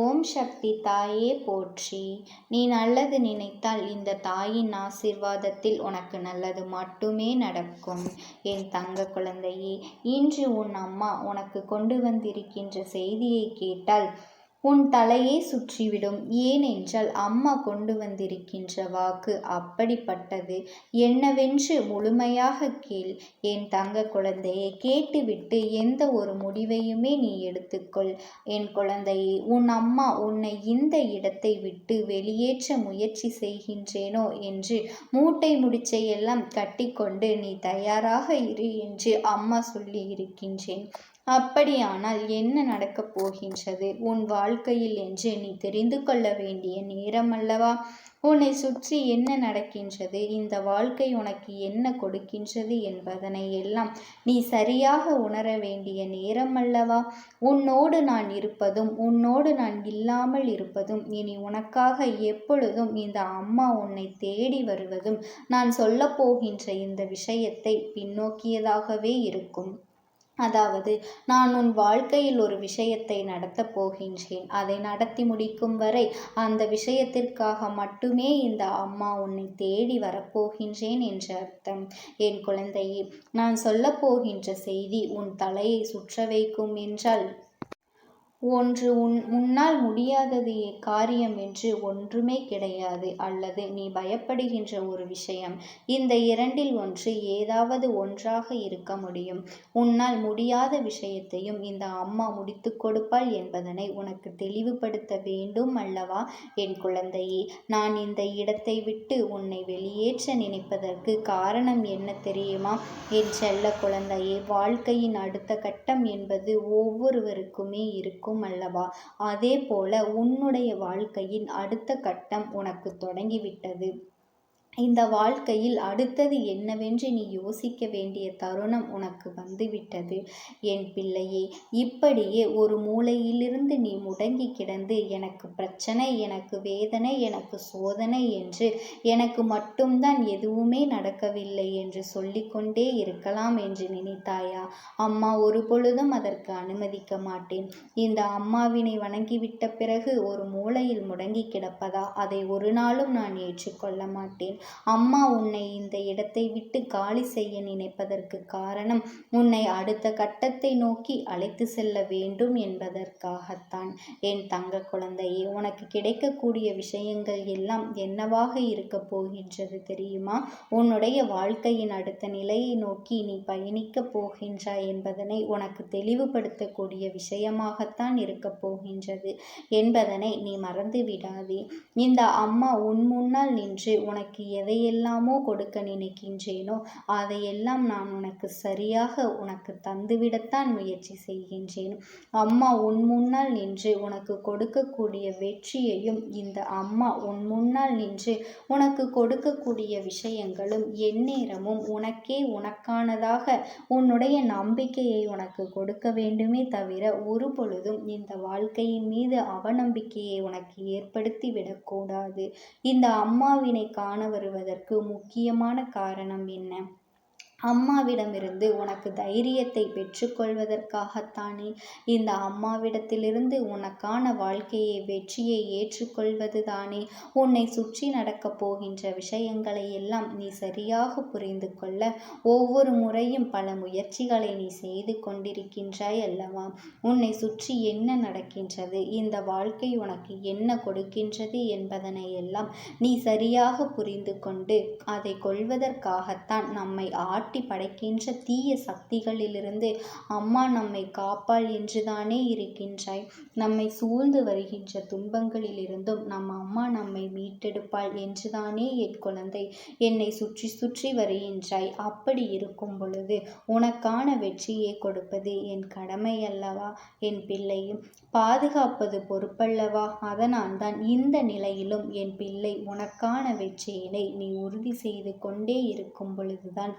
ஓம் சக்தி தாயே போற்றி. நீ நல்லது நினைத்தால் இந்த தாயின் ஆசிர்வாதத்தில் உனக்கு நல்லது மட்டுமே நடக்கும். என் தங்க குழந்தையே இன்று உன் அம்மா உனக்கு கொண்டு வந்திருக்கின்ற செய்தியை கேட்டால் உன் தலையே சுற்றிவிடும். ஏனென்றால் அம்மா கொண்டு வந்திருக்கின்ற வாக்கு அப்படிப்பட்டது. என்னவென்று முழுமையாக கேள். என் தங்க குழந்தையை கேட்டுவிட்டு எந்த ஒரு முடிவையுமே நீ எடுத்துக்கொள். என் குழந்தையே உன் அம்மா உன்னை இந்த இடத்தை விட்டு வெளியேற்ற முயற்சி செய்கின்றேனோ என்று மூட்டை முடிச்சையெல்லாம் கட்டிக்கொண்டு நீ தயாராக இரு என்று அம்மா சொல்லி இருக்கின்றேன் அப்படியானால் என்ன நடக்கப் போகின்றது? உன் வாழ்க்கையில் என்று நீ தெரிந்து கொள்ள வேண்டிய நேரம் அல்லவா உன்னை சுற்றி என்ன நடக்கின்றது? இந்த வாழ்க்கை உனக்கு என்ன கொடுக்கின்றது என்பதனை எல்லாம் நீ சரியாக உணர வேண்டிய நேரம் அல்லவா உன்னோடு நான் இருப்பதும் உன்னோடு நான் இல்லாமல் இருப்பதும் இனி உனக்காக எப்பொழுதும் இந்த அம்மா உன்னை தேடி வருவதும் நான் சொல்லப்போகின்ற இந்த விஷயத்தை பின்னோக்கியதாகவே இருக்கும். அதாவது நான் உன் வாழ்க்கையில் ஒரு விஷயத்தை நடத்தப் போகின்றேன். அதை நடத்தி முடிக்கும் வரை அந்த விஷயத்திற்காக மட்டுமே இந்த அம்மா உன்னை தேடி வரப்போகின்றேன் என்ற அர்த்தம். என் குழந்தையே நான் சொல்லப்போகின்ற செய்தி உன் தலையை சுற்ற வைக்கும் என்றால் ஒன்று உன் முன்னால் முடியாதது காரியம் என்று ஒன்றுமே கிடையாது அல்லது நீ பயப்படுகின்ற ஒரு விஷயம். இந்த இரண்டில் ஒன்று ஏதாவது ஒன்றாக இருக்க முடியும். உன்னால் முடியாத விஷயத்தையும் இந்த அம்மா முடித்து கொடுப்பாள் என்பதனை உனக்கு தெளிவுபடுத்த வேண்டும் அல்லவா என் குழந்தையே? நான் இந்த இடத்தை விட்டு உன்னை வெளியேற்ற நினைப்பதற்கு காரணம் என்ன தெரியுமா? என் செல்ல குழந்தையே வாழ்க்கையின் அடுத்த கட்டம் என்பது ஒவ்வொருவருக்குமே இருக்கும். ஆகும் அல்லவா? அதே போல உன்னுடைய வாழ்க்கையின் அடுத்த கட்டம் உனக்கு தொடங்கிவிட்டது. இந்த வாழ்க்கையில் அடுத்தது என்னவென்று நீ யோசிக்க வேண்டிய தருணம் உனக்கு வந்துவிட்டது. என் பிள்ளையே இப்படியே ஒரு மூலையிலிருந்து நீ முடங்கி கிடந்து எனக்கு பிரச்சனை எனக்கு வேதனை எனக்கு சோதனை என்று எனக்கு மட்டும்தான் எதுவுமே நடக்கவில்லை என்று சொல்லிக்கொண்டே இருக்கலாம் என்று நினைத்தாயா? அம்மா ஒரு பொழுதும் அதற்கு அனுமதிக்க மாட்டேன். இந்த அம்மாவினை வணங்கிவிட்ட பிறகு ஒரு மூலையில் முடங்கி கிடப்பதா? அதை ஒரு நாளும் நான் ஏற்றுக்கொள்ள மாட்டேன். அம்மா உன்னை இந்த இடத்தை விட்டு காலி செய்ய நினைப்பதற்கு காரணம் உன்னை அடுத்த கட்டத்தை நோக்கி அழைத்து செல்ல வேண்டும் என்பதற்காகத்தான். என் தங்க குழந்தையே உனக்கு கிடைக்கக்கூடிய விஷயங்கள் எல்லாம் என்னவாக இருக்க போகின்றது தெரியுமா? உன்னுடைய வாழ்க்கையின் அடுத்த நிலையை நோக்கி நீ பயணிக்கப் போகின்றாய் என்பதனை உனக்கு தெளிவுபடுத்தக்கூடிய விஷயமாகத்தான் இருக்க போகின்றது என்பதனை நீ மறந்து விடாதே இந்த அம்மா உன் முன்னால் நின்று உனக்கு எதையெல்லாமோ கொடுக்க நினைக்கின்றேனோ அதையெல்லாம் நான் உனக்கு சரியாக உனக்கு தந்துவிடத்தான் முயற்சி செய்கின்றேன். அம்மா உன் முன்னால் நின்று உனக்கு கொடுக்கக்கூடிய வெற்றியையும் இந்த அம்மா உன் முன்னால் நின்று உனக்கு கொடுக்கக்கூடிய விஷயங்களும் எந்நேரமும் உனக்கே உனக்கானதாக உன்னுடைய நம்பிக்கையை உனக்கு கொடுக்க வேண்டுமே தவிர ஒரு பொழுதும் இந்த வாழ்க்கையின் மீது அவநம்பிக்கையை உனக்கு ஏற்படுத்தி விடக்கூடாது இந்த அம்மாவினை காணவர் வருவதற்கு முக்கியமான காரணம் என்ன? அம்மாவிடமிருந்து உனக்கு தைரியத்தை பெற்றுக்கொள்வதற்காகத்தானே? இந்த அம்மாவிடத்திலிருந்து உனக்கான வாழ்க்கையை வெற்றியை ஏற்றுக்கொள்வது தானே உன்னை சுற்றி நடக்கப் போகின்ற விஷயங்களை எல்லாம் நீ சரியாக புரிந்து கொள்ள ஒவ்வொரு முறையும் பல முயற்சிகளை நீ செய்து கொண்டிருக்கின்றாய் அல்லவா? உன்னை சுற்றி என்ன நடக்கின்றது? இந்த வாழ்க்கை உனக்கு என்ன கொடுக்கின்றது என்பதனை எல்லாம் நீ சரியாக புரிந்து கொண்டு அதை கொள்வதற்காகத்தான் நம்மை ஆட் ஆட்டி படைக்கின்ற தீய சக்திகளிலிருந்து அம்மா நம்மை காப்பாள் என்றுதானே இருக்கின்றாய். நம்மை சூழ்ந்து வருகின்ற துன்பங்களிலிருந்தும் நம் அம்மா நம்மை மீட்டெடுப்பாள் என்றுதானே என் குழந்தை. என்னை சுற்றி சுற்றி வருகின்றாய். அப்படி இருக்கும் பொழுது உனக்கான வெற்றியை கொடுப்பது என் கடமை அல்லவா என் பிள்ளையும் பாதுகாப்பது பொறுப்பல்லவா? அதனால்தான் இந்த நிலையிலும் என் பிள்ளை உனக்கான வெற்றியினை நீ உறுதி செய்து கொண்டே இருக்கும் பொழுதுதான்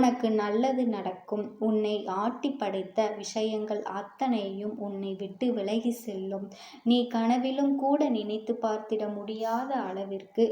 உனக்கு நல்லது நடக்கும். உன்னை ஆட்டி படைத்த விஷயங்கள் அத்தனையும் உன்னை விட்டு விலகி செல்லும். நீ கனவிலும் கூட நினைத்து பார்த்திட முடியாத அளவிற்கு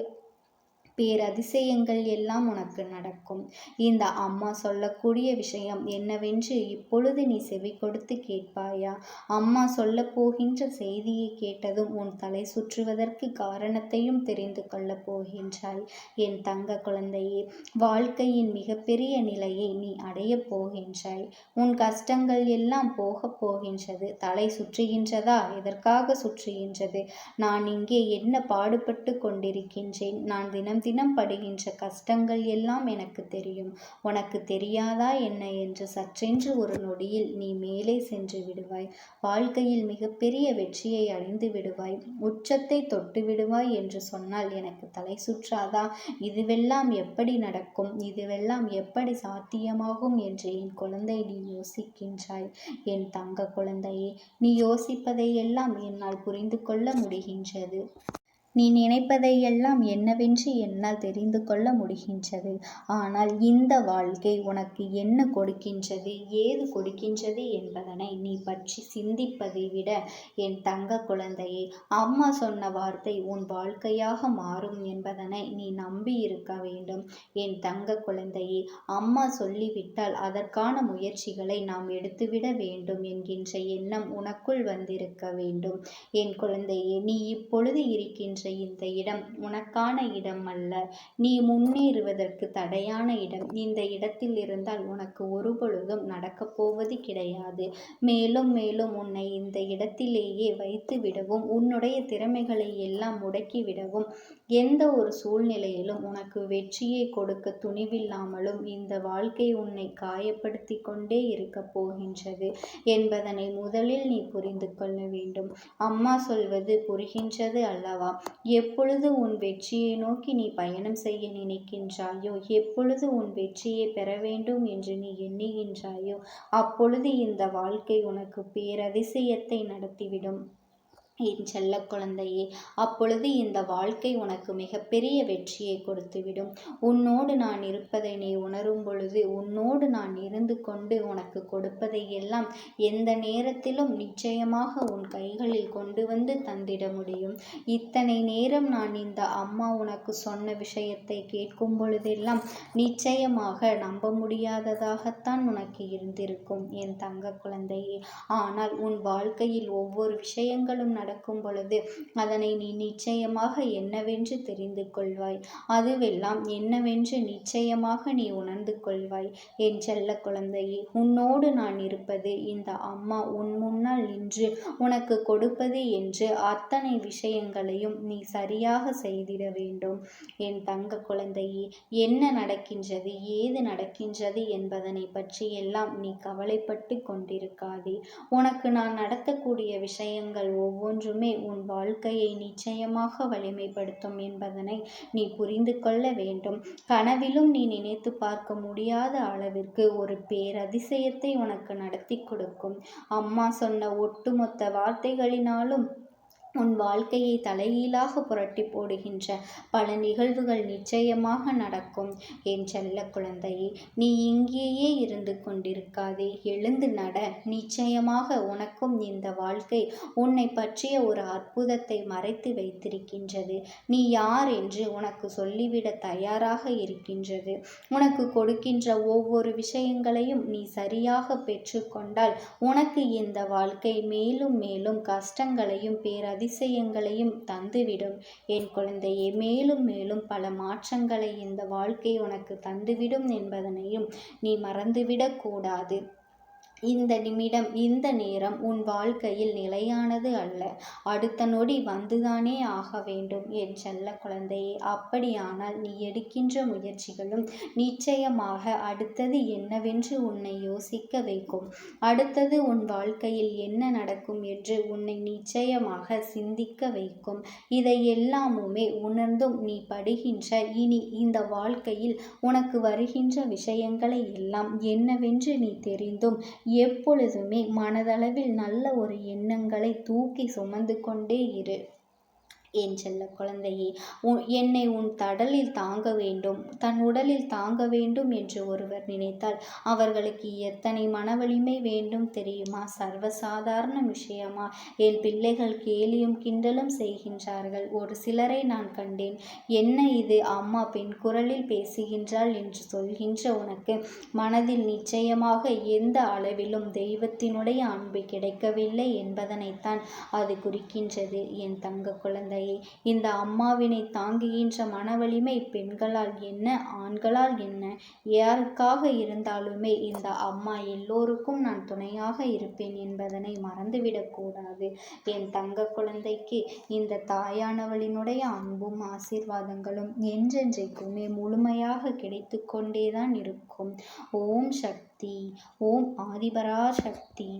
பேரதிசயங்கள் எல்லாம் உனக்கு நடக்கும். இந்த அம்மா சொல்லக்கூடிய விஷயம் என்னவென்று இப்பொழுது நீ செவி கொடுத்து கேட்பாயா? அம்மா சொல்லப் போகின்ற செய்தியை கேட்டதும் உன் தலை சுற்றுவதற்கு காரணத்தையும் தெரிந்து கொள்ளப் போகின்றாய். என் தங்க குழந்தையே வாழ்க்கையின் மிகப்பெரிய நிலையை நீ அடையப் போகின்றாய். உன் கஷ்டங்கள் எல்லாம் போகப் போகின்றது. தலை சுற்றுகின்றதா? எதற்காக சுற்றுகின்றது? நான் இங்கே என்ன பாடுபட்டு கொண்டிருக்கின்றேன்? நான் தினம் தினம் படுகின்ற கஷ்டங்கள் எல்லாம் எனக்கு தெரியும். உனக்கு தெரியாதா என்ன என்று சற்றென்று ஒரு நொடியில் நீ மேலே சென்று விடுவாய். வாழ்க்கையில் மிகப்பெரிய வெற்றியை அடைந்து விடுவாய். உச்சத்தை தொட்டு விடுவாய் என்று சொன்னால் எனக்கு தலை சுற்றாதா? இதுவெல்லாம் எப்படி நடக்கும்? இதுவெல்லாம் எப்படி சாத்தியமாகும் என்று என் குழந்தை நீ யோசிக்கின்றாய். என் தங்க குழந்தையே நீ யோசிப்பதை எல்லாம் என்னால் புரிந்து கொள்ள முடிகின்றது. நீ நினைப்பதையெல்லாம் என்னவென்று என்னால் தெரிந்து கொள்ள முடிகின்றது. ஆனால் இந்த வாழ்க்கை உனக்கு என்ன கொடுக்கின்றது ஏது கொடுக்கின்றது என்பதனை நீ பற்றி சிந்திப்பதை விட என் தங்க குழந்தையே அம்மா சொன்ன வார்த்தை உன் வாழ்க்கையாக மாறும் என்பதனை நீ நம்பி இருக்க வேண்டும். என் தங்க குழந்தையே அம்மா சொல்லிவிட்டால் அதற்கான முயற்சிகளை நாம் எடுத்துவிட வேண்டும் என்கின்ற எண்ணம் உனக்குள் வந்திருக்க வேண்டும். என் குழந்தையே நீ இப்பொழுது இருக்கின்ற இந்த இடம் உனக்கான இடம் அல்ல. நீ முன்னேறுவதற்கு தடையான இடம். இந்த இடத்தில் இருந்தால் உனக்கு ஒரு பொழுதும் நடக்கப் போவது கிடையாது. மேலும் மேலும் உன்னை இந்த இடத்திலேயே வைத்து விடவும் உன்னுடைய திறமைகளை எல்லாம் முடக்கிவிடவும் எந்த ஒரு சூழ்நிலையிலும் உனக்கு வெற்றியை கொடுக்க துணிவில்லாமலும் இந்த வாழ்க்கை உன்னை காயப்படுத்தி கொண்டே இருக்கப் போகின்றது என்பதனை முதலில் நீ புரிந்து கொள்ள வேண்டும். அம்மா சொல்வது புரிகின்றது அல்லவா? எப்பொழுது உன் வெற்றியை நோக்கி நீ பயணம் செய்ய நினைக்கின்றாயோ? எப்பொழுது உன் வெற்றியை பெற வேண்டும் என்று நீ எண்ணுகின்றாயோ? அப்பொழுது இந்த வாழ்க்கை உனக்கு பேரதிசயத்தை நடத்திவிடும். என் செல்ல குழந்தையே அப்பொழுது இந்த வாழ்க்கை உனக்கு மிகப்பெரிய வெற்றியை கொடுத்துவிடும். உன்னோடு நான் இருப்பதை நீ உணரும் பொழுது உன்னோடு நான் இருந்து கொண்டு உனக்கு கொடுப்பதை எல்லாம் எந்த நேரத்திலும் நிச்சயமாக உன் கைகளில் கொண்டு வந்து தந்திட முடியும். இத்தனை நேரம் நான் இந்த அம்மா உனக்கு சொன்ன விஷயத்தை கேட்கும் பொழுதெல்லாம் நிச்சயமாக நம்ப முடியாததாகத்தான் உனக்கு இருந்திருக்கும் என் தங்க குழந்தையே. ஆனால் உன் வாழ்க்கையில் ஒவ்வொரு விஷயங்களும் நடக்கும் பொழுது அதனை நீ நிச்சயமாக என்னவென்று தெரிந்து கொள்வாய். அதுவெல்லாம் என்னவென்று நிச்சயமாக நீ உணர்ந்து கொள்வாய். என் செல்ல குழந்தையே உன்னோடு நான் இருப்பது இந்த அம்மா உன் முன்னால் நின்று உனக்கு கொடுப்பது என்று அத்தனை விஷயங்களையும் நீ சரியாக செய்திட வேண்டும். என் தங்க குழந்தையே என்ன நடக்கின்றது ஏது நடக்கின்றது என்பதனை பற்றியெல்லாம் நீ கவலைப்பட்டு கொண்டிருக்காதே. உனக்கு நான் நடத்தக்கூடிய விஷயங்கள் ஒவ்வொன்றும் ஒவ்வொன்றுமே உன் வாழ்க்கையை நிச்சயமாக வலிமைப்படுத்தும் என்பதனை நீ புரிந்து கொள்ள வேண்டும். கனவிலும் நீ நினைத்து பார்க்க முடியாத அளவிற்கு ஒரு பேரதிசயத்தை உனக்கு நடத்தி கொடுக்கும். அம்மா சொன்ன ஒட்டுமொத்த வார்த்தைகளினாலும் உன் வாழ்க்கையை தலைகீழாக புரட்டி போடுகின்ற பல நிகழ்வுகள் நிச்சயமாக நடக்கும். என் செல்ல குழந்தையே நீ இங்கேயே இருந்து கொண்டிருக்காதே. எழுந்து நட. நிச்சயமாக உனக்கும் இந்த வாழ்க்கை உன்னை பற்றிய ஒரு அற்புதத்தை மறைத்து வைத்திருக்கின்றது. நீ யார் என்று உனக்கு சொல்லிவிட தயாராக இருக்கின்றது. உனக்கு கொடுக்கின்ற ஒவ்வொரு விஷயங்களையும் நீ சரியாக பெற்றுக்கொண்டால் உனக்கு இந்த வாழ்க்கை மேலும் மேலும் கஷ்டங்களையும் பேரதி அதிசயங்களையும் தந்துவிடும். என் குழந்தையே மேலும் மேலும் பல மாற்றங்களை இந்த வாழ்க்கை உனக்கு தந்துவிடும் என்பதனையும் நீ மறந்துவிடக்கூடாது இந்த நிமிடம் இந்த நேரம் உன் வாழ்க்கையில் நிலையானது அல்ல. அடுத்த நொடி வந்துதானே ஆக வேண்டும். என் செல்ல குழந்தையே அப்படியானால் நீ எடுக்கின்ற முயற்சிகளும் நிச்சயமாக அடுத்தது என்னவென்று உன்னை யோசிக்க வைக்கும். அடுத்தது உன் வாழ்க்கையில் என்ன நடக்கும் என்று உன்னை நிச்சயமாக சிந்திக்க வைக்கும். இதை எல்லாமுமே உணர்ந்தும் நீ படுகின்ற இனி இந்த வாழ்க்கையில் உனக்கு வருகின்ற விஷயங்களை எல்லாம் என்னவென்று நீ தெரிந்தும் எப்பொழுதுமே மனதளவில் நல்ல ஒரு எண்ணங்களை தூக்கி சுமந்து கொண்டே இரு. என் செல்ல குழந்தையே? என்னை உன் தடலில் தாங்க வேண்டும். தன் உடலில் தாங்க வேண்டும் என்று ஒருவர் நினைத்தால் அவர்களுக்கு எத்தனை மனவலிமை வேண்டும் தெரியுமா? சர்வசாதாரண விஷயமா? என் பிள்ளைகள் கேலியும் கிண்டலும் செய்கின்றார்கள். ஒரு சிலரை நான் கண்டேன். என்ன இது? அம்மா பெண் குரலில் பேசுகின்றாள் என்று சொல்கின்ற உனக்கு மனதில் நிச்சயமாக எந்த அளவிலும் தெய்வத்தினுடைய அன்பு கிடைக்கவில்லை என்பதனைத்தான் அது குறிக்கின்றது. என் தங்க குழந்தை இல்லை இந்த அம்மாவினை தாங்குகின்ற மனவலிமை பெண்களால் என்ன ஆண்களால் என்ன? யாருக்காக இருந்தாலுமே இந்த அம்மா எல்லோருக்கும் நான் துணையாக இருப்பேன் என்பதனை மறந்துவிடக்கூடாது என் தங்க குழந்தைக்கு இந்த தாயானவளினுடைய அன்பும் ஆசீர்வாதங்களும் என்றென்றைக்குமே முழுமையாக கிடைத்து கொண்டேதான் இருக்கும். ஓம் சக்தி ஓம் ஆதிபரா சக்தி